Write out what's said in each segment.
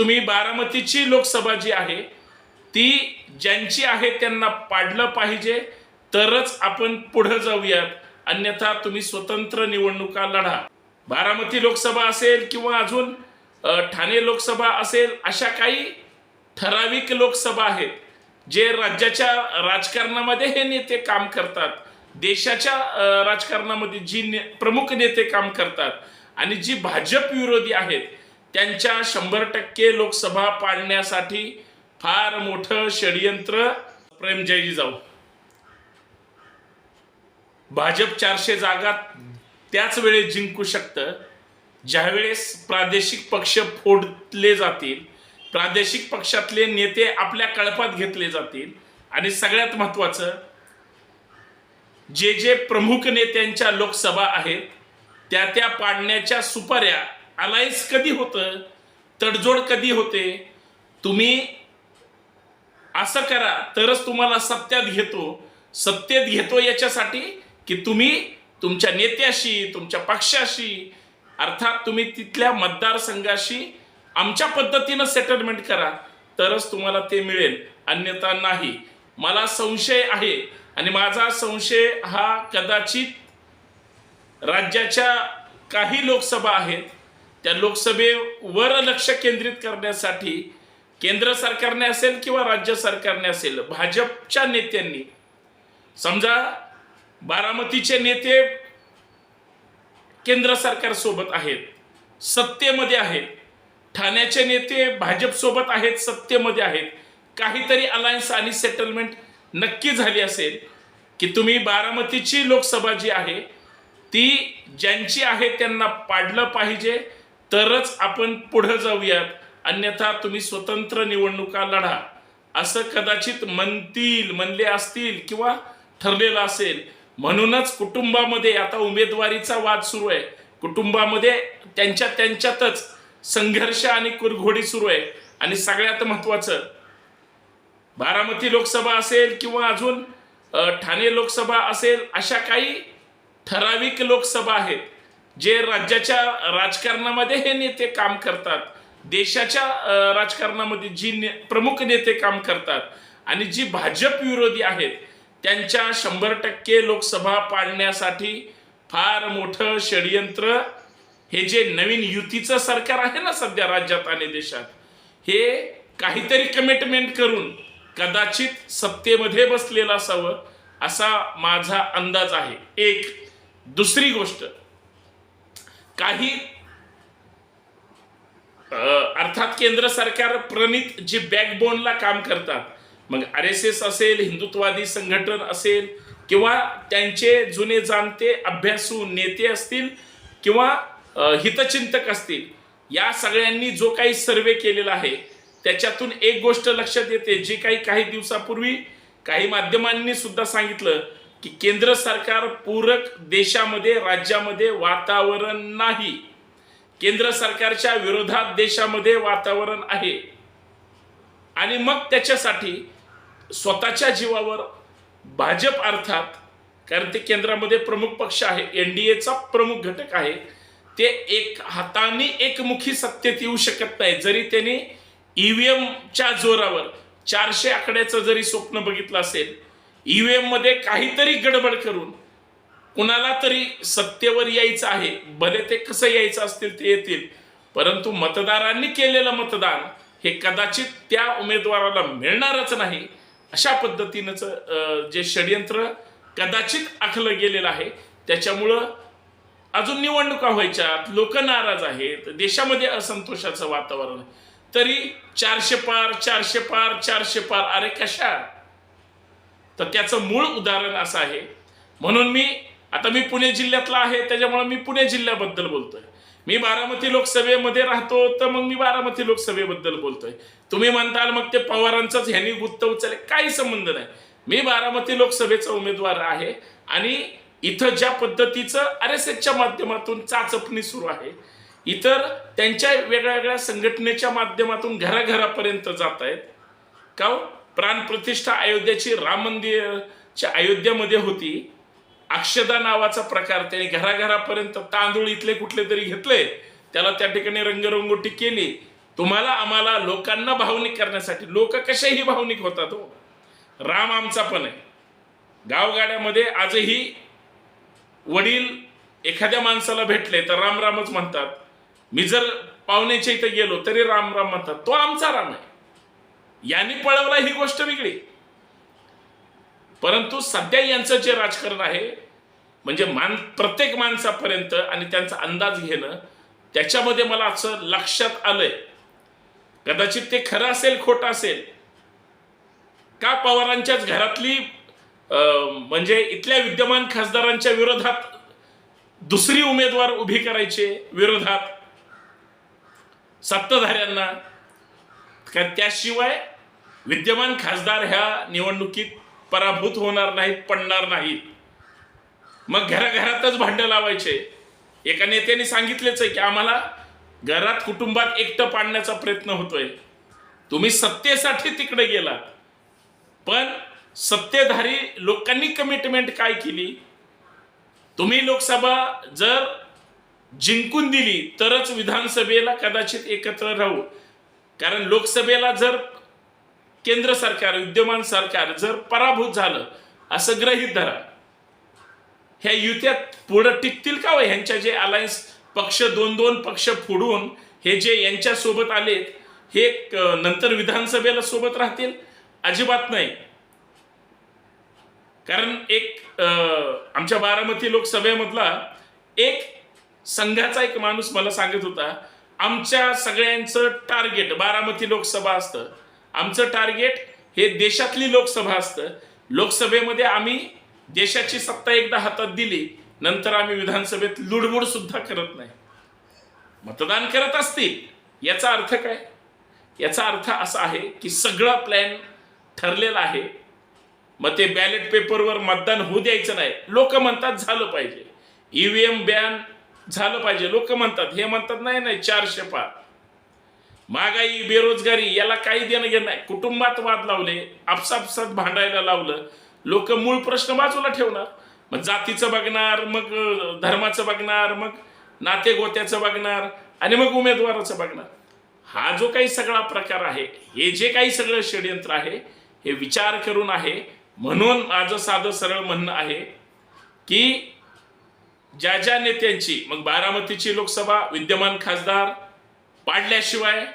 तुम्ही बारामतीची लोकसभा जी आहे ती ज्यांची आहे त्यांना पाडलं पाहिजे तरच आपण पुढं जाऊयात. अन्यथा तुम्ही स्वतंत्र निवडणुका लढा. बारामती लोकसभा असेल किंवा अजून ठाणे लोकसभा असेल अशा काही ठराविक लोकसभा आहेत जे राज्याच्या राजकारणामध्ये हे नेते काम करतात. देशाच्या राजकारणामध्ये जी ने, प्रमुख नेते काम करतात. आणि जी भाजप विरोधी आहेत त्यांच्या शंभर टक्के लोकसभा पाडण्यासाठी फार मोठं षडयंत्र प्रेमजयजी जाऊ. भाजप चारशे जागा त्याच वेळेस जिंकू शकतं. ज्यावेळेस प्रादेशिक पक्ष फोडले जातील प्रादेशिक पक्षातले नेते आपल्या कळपात घेतले जातील आणि सगळ्यात महत्वाचं जे जे प्रमुख नेत्यांच्या लोकसभा आहेत त्या त्या पाडण्याच्या सुपाऱ्या अलायन्स कधी होतं? तडजोड कधी होते? तुम्ही असं करा तरच तुम्हाला सत्यात घेतो. सत्तेत घेतो याच्यासाठी की तुम्ही तुमच्या नेत्याशी तुमच्या पक्षाशी अर्थात तुम्ही तिथल्या मतदारसंघाशी आमच्या पद्धतीनं सेटलमेंट करा. तरच तुम्हाला ते मिळेल. अन्यथा नाही. मला संशय आहे आणि माझा संशय हा कदाचित राज्याच्या काही लोकसभा आहेत त्या लोकसभेवर लक्ष केंद्रित करण्यासाठी केंद्र सरकारने असेल किंवा राज्य सरकारने असेल भाजपच्या नेत्यांनी समजा बारामतीचे नेते केंद्र सरकार सोबत आहेत सत्तेमध्ये आहेत ठाण्याचे नेते भाजप सोबत आहेत सत्तेमध्ये आहेत काहीतरी अलायन्स आणि सेटलमेंट नक्की झाली असेल की तुम्ही बारामतीची लोकसभा जी आहे ती ज्यांची आहे त्यांना पाडलं पाहिजे तरच आपण पुढं जाऊयात. अन्यथा तुम्ही स्वतंत्र निवडणुका लढा. असं कदाचित म्हणतील म्हणले असतील किंवा ठरलेलं असेल. म्हणूनच कुटुंबामध्ये आता उमेदवारीचा वाद सुरू आहे. कुटुंबामध्ये त्यांच्या त्यांच्यातच संघर्ष आणि कुरघोडी सुरू आहे. आणि सगळ्यात महत्वाचं बारामती लोकसभा असेल किंवा अजून ठाणे लोकसभा असेल अशा काही ठराविक लोकसभा आहेत. जे राज्याच्या राजकारणामध्ये हे नेते काम करतात देशाच्या राजकारणामध्ये जी ने, प्रमुख नेते काम करतात आणि जी भाजप विरोधी आहेत त्यांच्या शंभर टक्के लोकसभा पाडण्यासाठी फार मोठं षडयंत्र हे जे नवीन युतीचं सरकार आहे ना सध्या राज्यात आणि देशात हे काहीतरी कमिटमेंट करून कदाचित सत्तेमध्ये बसलेलं असावं असा माझा अंदाज आहे. एक दुसरी गोष्ट काही अर्थात केंद्र सरकार प्रणित जे बॅकबोनला काम करतात. मग आर एस एस असेल हिंदुत्ववादी संघटन असेल किंवा त्यांचे जुने जाणते अभ्यासू नेते असतील किंवा हितचिंतक असतील या सगळ्यांनी जो काही सर्वे केलेला आहे त्याच्यातून एक गोष्ट लक्षात येते. जे काही काही दिवसापूर्वी काही माध्यमांनी सुद्धा सांगितलं की केंद्र सरकार पूरक देशामध्ये राज्यामध्ये वातावरण नाही. केंद्र सरकारच्या विरोधात देशामध्ये वातावरण आहे. आणि मग त्याच्यासाठी स्वतःच्या जीवावर भाजप अर्थात कारण ते केंद्रामध्ये प्रमुख पक्ष आहे एन डी एचा प्रमुख घटक आहे ते एक हाताने एकमुखी सत्तेत येऊ शकत नाही. जरी त्यांनी ईव्हीएमच्या जोरावर चारशे आकड्याचं जरी स्वप्न बघितलं असेल मध्ये काहीतरी गडबड करून कुणाला तरी सत्तेवर यायचं आहे भले ते कसं यायचं असतील ते येतील परंतु मतदारांनी केलेलं मतदान हे कदाचित त्या उमेदवाराला मिळणारच नाही अशा पद्धतीनंच जे षडयंत्र कदाचित आखलं गेलेलं आहे त्याच्यामुळं अजून निवडणुका व्हायच्यात लोक नाराज आहेत देशामध्ये असंतोषाचं वातावरण आहे. तरी चारशे पार चारशे पार चारशे पार अरे कशा तर त्याचं मूळ उदाहरण असं आहे. म्हणून मी आता मी पुणे जिल्ह्यातला आहे त्याच्यामुळे मी पुणे जिल्ह्याबद्दल बोलतोय. मी बारामती लोकसभेमध्ये राहतो तर मग मी बारामती लोकसभेबद्दल बोलतोय. तुम्ही म्हणताल मग ते पवारांचंच ह्यानी गुत्त उचलले. काही संबंध नाही. मी बारामती लोकसभेचा उमेदवार आहे आणि इथं ज्या पद्धतीचं आर एस एसच्या माध्यमातून चाचपणी सुरू आहे इतर त्यांच्या वेगळ्या वेगळ्या संघटनेच्या माध्यमातून घराघरापर्यंत जात आहेत का हो? प्राणप्रतिष्ठा अयोध्याची राम मंदिरच्या अयोध्यामध्ये होती. अक्षदा नावाचा प्रकार त्याने घराघरापर्यंत तांदूळ इथले कुठले तरी घेतले. त्याला त्या ठिकाणी रंगरंगोटी केली. तुम्हाला आम्हाला लोकांना भावनिक करण्यासाठी लोक कसेही भावनिक होतात हो. राम आमचा पण आहे. गावगाड्यामध्ये आजही वडील एखाद्या माणसाला भेटले तर राम रामच म्हणतात. मी जर पाहुण्याच्या इथे गेलो तरी राम राम म्हणतात तो आमचा राम आहे. यांनी पळवला ही गोष्ट वेगळी. परंतु सध्या यांचं जे राजकारण आहे म्हणजे मान प्रत्येक माणसापर्यंत आणि त्यांचा अंदाज घेणं त्याच्यामध्ये मला असं लक्षात आलंय. कदाचित ते खरं असेल खोटं असेल. का पवारांच्याच घरातली अं, म्हणजे इथल्या विद्यमान खासदारांच्या विरोधात दुसरी उमेदवार उभी करायचे विरोधात सत्ताधाऱ्यांना कारण त्याशिवाय विद्यमान खासदार ह्या निवडणुकीत पराभूत होणार नाहीत पडणार नाहीत. मग घराघरातच भांडं लावायचे. एका नेत्याने सांगितलेच आहे की आम्हाला घरात कुटुंबात एकटं पाडण्याचा प्रयत्न होतोय. तुम्ही सत्तेसाठी तिकडे गेलात. पण सत्तेधारी लोकांनी कमिटमेंट काय केली? तुम्ही लोकसभा जर जिंकून दिली तरच विधानसभेला कदाचित एकत्र राहू. कारण लोकसभेला जर केंद्र सरकार विद्यमान सरकार जर पराभूत झालं असं गृहीत धरा. ह्या युत्यात पुढं टिकतील का ह्यांच्या जे अलायन्स पक्ष दोन दोन पक्ष फोडून हे जे यांच्या सोबत आलेत हे नंतर विधानसभेला सोबत राहतील? अजिबात नाही. कारण एक अं, आमच्या बारामती लोकसभेमधला एक संघाचा एक माणूस मला सांगत होता आमच्या सगळ्यांचं टार्गेट बारामती लोकसभा असतं. आमचं टार्गेट हे देशातली लोकसभा असतं. लोकसभेमध्ये आम्ही देशाची सत्ता एकदा हातात दिली नंतर आम्ही विधानसभेत लुडबुड सुद्धा करत नाही. मतदान करत असतील याचा अर्थ काय? याचा अर्थ असा आहे की सगळा प्लॅन ठरलेला आहे. मग ते बॅलेट पेपरवर मतदान होऊ द्यायचं नाही. लोक म्हणतात झालं पाहिजे. ईव्हीएम बॅन झालं पाहिजे. लोक म्हणतात हे म्हणतात नाही नाही चारशे पार. महागाई बेरोजगारी याला काही देणं घेणं नाही. कुटुंबात वाद लावले आपसापसात भांडायला लावलं लोक मूळ प्रश्न बाजूला ठेवणार. मग जातीचं बघणार मग धर्माचं बघणार मग नाते गोत्याचं बघणार आणि मग उमेदवाराचं बघणार. हा जो काही सगळा प्रकार आहे हे जे काही सगळं षडयंत्र आहे हे विचार करून आहे. म्हणून माझं साधं सरळ म्हणणं आहे की ज्या ज्या नेत्यांची मग बारामतीची लोकसभा विद्यमान खासदार पाडल्याशिवाय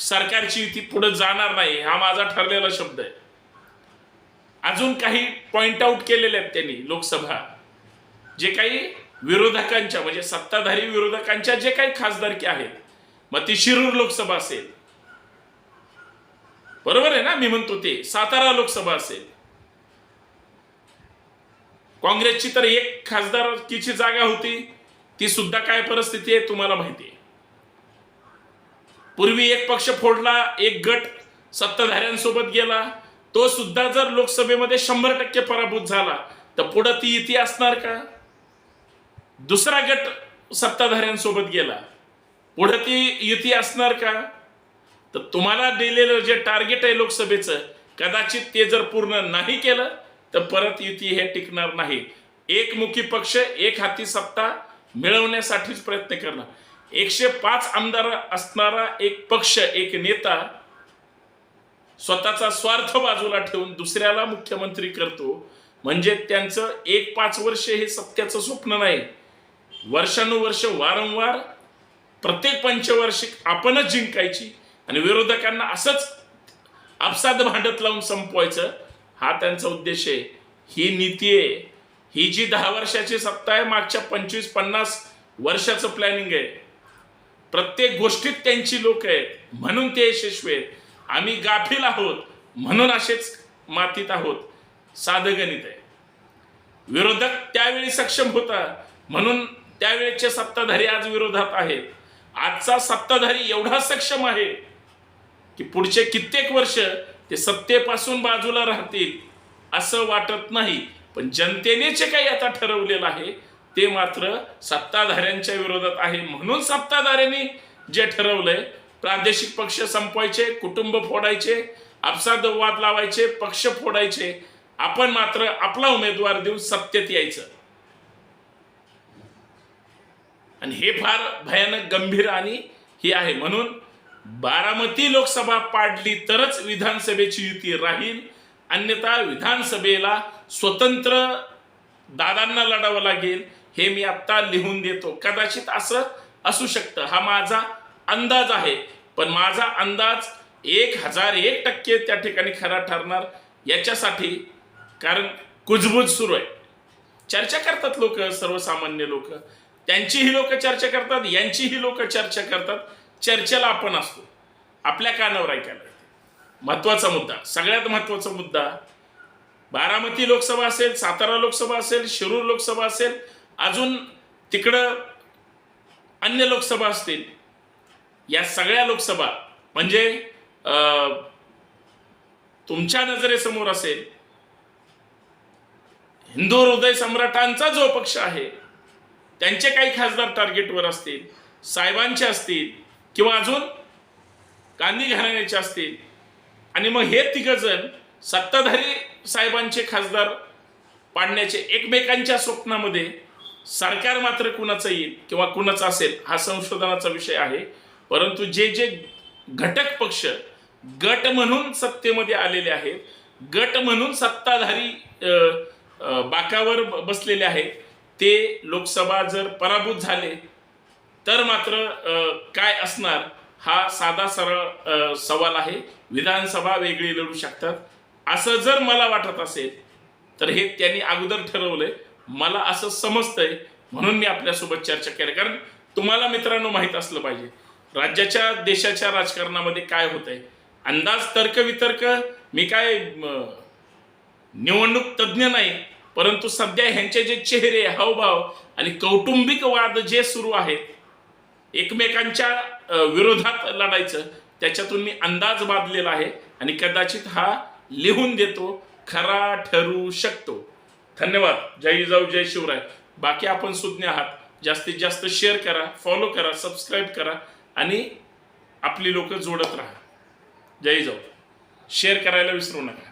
सरकारची युती पुढे जाणार नाही हा माझा ठरलेला शब्द आहे. अजून काही पॉइंट आउट केलेले आहेत त्यांनी लोकसभा. जे काही विरोधकांच्या म्हणजे सत्ताधारी विरोधकांच्या जे काही खासदारकी आहेत मग ती शिरूर लोकसभा असेल. बरोबर आहे ना? मी म्हणतो ते. सातारा लोकसभा असेल. काँग्रेसची तर एक खासदारकीची जागा होती ती सुद्धा काय परिस्थिती आहे तुम्हाला माहिती आहे. पूर्वी एक पक्ष फोडला एक गट सत्ताधाऱ्यांसोबत गेला तो सुद्धा जर लोकसभेमध्ये शंभर टक्के पराभूत झाला तर पुढं ती युती असणार का? दुसरा गट सत्ताधाऱ्यांसोबत गेला पुढं ती युती असणार का? तर तुम्हाला दिलेलं जे टार्गेट आहे लोकसभेचं कदाचित ते जर पूर्ण नाही केलं तर परत युती हे टिकणार नाही. एकमुखी पक्ष एक हाती सत्ता मिळवण्यासाठीच प्रयत्न करणार. एकशे पाच आमदार असणारा एक पक्ष एक नेता स्वतःचा स्वार्थ बाजूला ठेवून दुसऱ्याला मुख्यमंत्री करतो म्हणजे त्यांचं एक पाच वर्ष हे सत्याचं स्वप्न नाही. वर्षानुवर्ष वारंवार प्रत्येक पंचवार्षिक आपणच जिंकायची आणि विरोधकांना असंच आपसाद भांडत लावून संपवायचं. हा त्यांचा उद्देश आहे. ही नीती आहे. ही जी दहा वर्षाची सत्ता आहे मागच्या पंचवीस पन्नास वर्षाचं प्लॅनिंग आहे. प्रत्येक गोष्टीत त्यांची लोक आहेत. म्हणून ते यशस्वी आहेत. आम्ही गाफील आहोत. म्हणून असेच मातीत आहोत. साधं गणित आहे. विरोधक त्यावेळी सक्षम होता. म्हणून त्यावेळेचे सत्ताधारी आज विरोधात आहेत. आजचा सत्ताधारी एवढा सक्षम आहे की पुढचे कित्येक वर्ष ते सत्तेपासून बाजूला राहतील असं वाटत नाही. पण जनतेने जे काही आता ठरवलेलं आहे ते मात्र सत्ताधाऱ्यांच्या विरोधात आहे. म्हणून सत्ताधाऱ्यांनी जे ठरवलंय प्रादेशिक पक्ष संपवायचे कुटुंब फोडायचे आपसाद वाद लावायचे पक्ष फोडायचे आपण मात्र आपला उमेदवार देऊन सत्तेत यायचं. आणि हे फार भयानक गंभीर आणि ही आहे. म्हणून बारामती लोकसभा पाडली तरच विधानसभेची युती राहील. अन्यथा विधानसभेला स्वतंत्र दादांना लढावं लागेल. हे मी आत्ता लिहून देतो. कदाचित असं असू शकतं. हा माझा अंदाज आहे. पण माझा अंदाज एक हजार एक टक्के त्या ठिकाणी खरा ठरणार. याच्यासाठी कारण कुजबूज सुरू आहे. चर्चा करतात लोक सर्वसामान्य लोक. त्यांचीही लोक चर्चा करतात यांचीही लोक चर्चा करतात. चर्चेला आपण असतो आपल्या कानावर ऐकायला येते. महत्त्वाचा मुद्दा सगळ्यात महत्त्वाचा मुद्दा बारामती लोकसभा असेल सातारा लोकसभा असेल शिरूर लोकसभा असेल अजून तिकडं अन्य लोकसभा असतील या सगळ्या लोकसभा म्हणजे अं, तुमच्या नजरेसमोर असेल हिंदू हृदय सम्राटांचा जो पक्ष आहे त्यांचे काही खासदार टार्गेटवर असतील साहेबांचे असतील किंवा अजून गांधी घराण्याचे असतील. आणि मग हे तिघजण सत्ताधारी साहेबांचे खासदार पाडण्याचे एकमेकांच्या स्वप्नामध्ये सरकार मात्र कुणाचं येईल किंवा कुणाचं असेल हा संशोधनाचा विषय आहे. परंतु जे जे घटक पक्ष गट म्हणून सत्तेमध्ये आलेले आहेत गट म्हणून सत्ताधारी बाकावर बसलेले आहेत ते लोकसभा जर पराभूत झाले तर मात्र काय असणार हा साधा सरळ सवाल आहे. विधानसभा वेगळी लढू शकतात. असं जर मला वाटत असेल तर हे त्यांनी अगोदर ठरवलंय. मला असं समजतंय म्हणून मी आपल्यासोबत चर्चा केली. कारण तुम्हाला मित्रांनो माहीत असलं पाहिजे राज्याच्या देशाच्या राजकारणामध्ये काय होतंय. अंदाज तर्कवितर्क मी काय निवडणूक तज्ज्ञ नाही परंतु सध्या ह्यांचे जे चेहरे हावभाव आणि कौटुंबिक वाद जे सुरू आहेत एकमेकांच्या विरोधात लढायचं. त्याच्यातून मी अंदाज बांधलेला आहे आणि कदाचित हा लिहून देतो खरा ठरू शकतो. धन्यवाद. जय जाऊ जय शिवराय. बाकी आपण सुज्ञ आहात. जास्तीत जास्त शेअर करा फॉलो करा सबस्क्राईब करा आणि आपली लोक जोडत राहा. जय जाऊ. शेअर करायला विसरू नका.